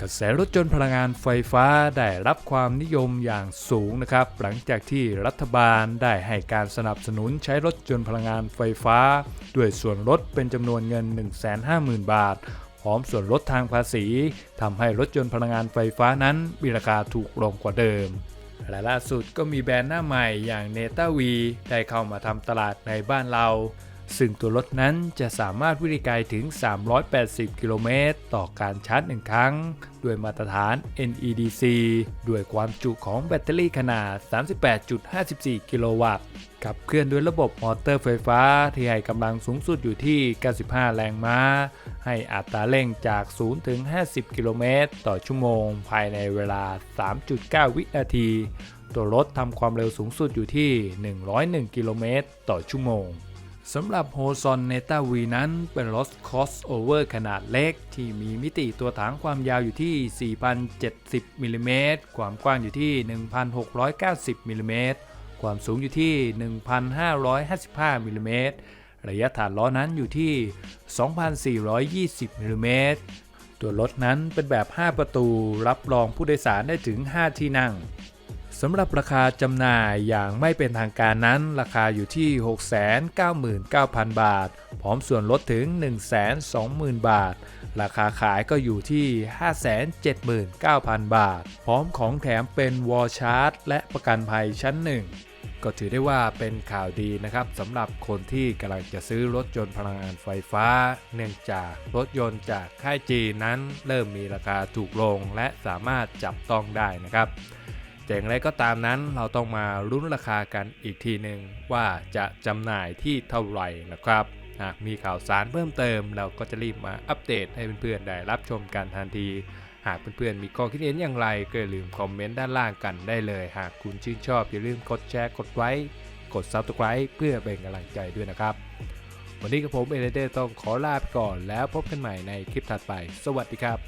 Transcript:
กระแสรถยนต์พลังงานไฟฟ้าได้รับความนิยมอย่างสูงนะครับ หลังจากที่รัฐบาลได้ให้การสนับสนุนใช้รถยนต์พลังงานไฟฟ้า ด้วยส่วนลดเป็นจำนวนเงิน 150,000 บาทพร้อมส่วนลดทางภาษีทำให้รถยนต์พลังงานไฟฟ้านั้นมีราคาถูกลงกว่าเดิมและล่าสุดก็มีแบรนด์หน้าใหม่อย่าง n e t a V ได้เข้ามาทำตลาดในบ้านเรา ซึ่งตัวรถนั้นจะสามารถวิ่งไกลถึง 380 กิโลเมตร ต่อการชาร์จ1ครั้ง ด้วยมาตรฐาน NEDC ด้วยความจุของแบตเตอรี่ขนาด 38.54 กิโลวัตต์ขับเคลื่อนด้วยระบบมอเตอร์ไฟฟ้า ที่ให้กำลังสูงสุดอยู่ที่ 95 แรงม้า ให้อัตราเร่งจาก 0 ถึง 50 กิโลเมตร ต่อชั่วโมง ภายในเวลา 3.9 วินาที ตัวรถทำความเร็วสูงสุดอยู่ที่ 101 กิโลเมตร ต่อชั่วโมง สำหรับ h o z o n n e t a V นั้นเป็นรถ crossover ขนาดเล็ก ที่มีมิติตัวถังความยาวอยู่ที่ 4,070มิลลิเมตรความกว้างอยู่ที่ 1,690มิลลิเมตรความสูงอยู่ที่ 1,555มิลลิเมตรระยะฐานล้อนั้นอยู่ที่ 2,420มิลลิเมตรตัวรถนั้นเป็นแบบ 5 ประตู รับรองผู้โดยสารได้ถึง 5 ที่นั่ง สำหรับราคาจำหน่ายอย่างไม่เป็นทางการนั้น ราคาอยู่ที่ 699,000 บาท พร้อมส่วนลดถึง 120,000 บาท ราคาขายก็อยู่ที่ 579,000 บาท พร้อมของแถมเป็นวอลชาร์จและประกันภัยชั้นหนึ่งก็ถือได้ว่าเป็นข่าวดีนะครับสำหรับคนที่กำลังจะซื้อรถยนต์พลังงานไฟฟ้า เนื่องจากรถยนต์จากค่ายจีนนั้น เริ่มมีราคาถูกลงและสามารถจับต้องได้นะครับ แต่อย่างไรก็ตามนั้นเราต้องมาลุ้นราคากันอีกทีหนึ่งว่าจะจำหน่ายที่เท่าไหร่นะครับหากมีข่าวสารเพิ่มเติม เราก็จะรีบมาอัปเดตให้เพื่อนๆได้รับชมกันทันที หากเพื่อนๆมีข้อคิดเห็นอย่างไรก็อย่าลืมคอมเมนต์ด้านล่างกันได้เลย หากคุณชื่นชอบอย่าลืมกดแชร์กดไลค์กด Subscribe เพื่อเป็นกำลังใจด้วยนะครับ วันนี้กับผมเอเลเดต้องขอลาไปก่อนแล้วพบกันใหม่ในคลิปถัดไป สวัสดีครับ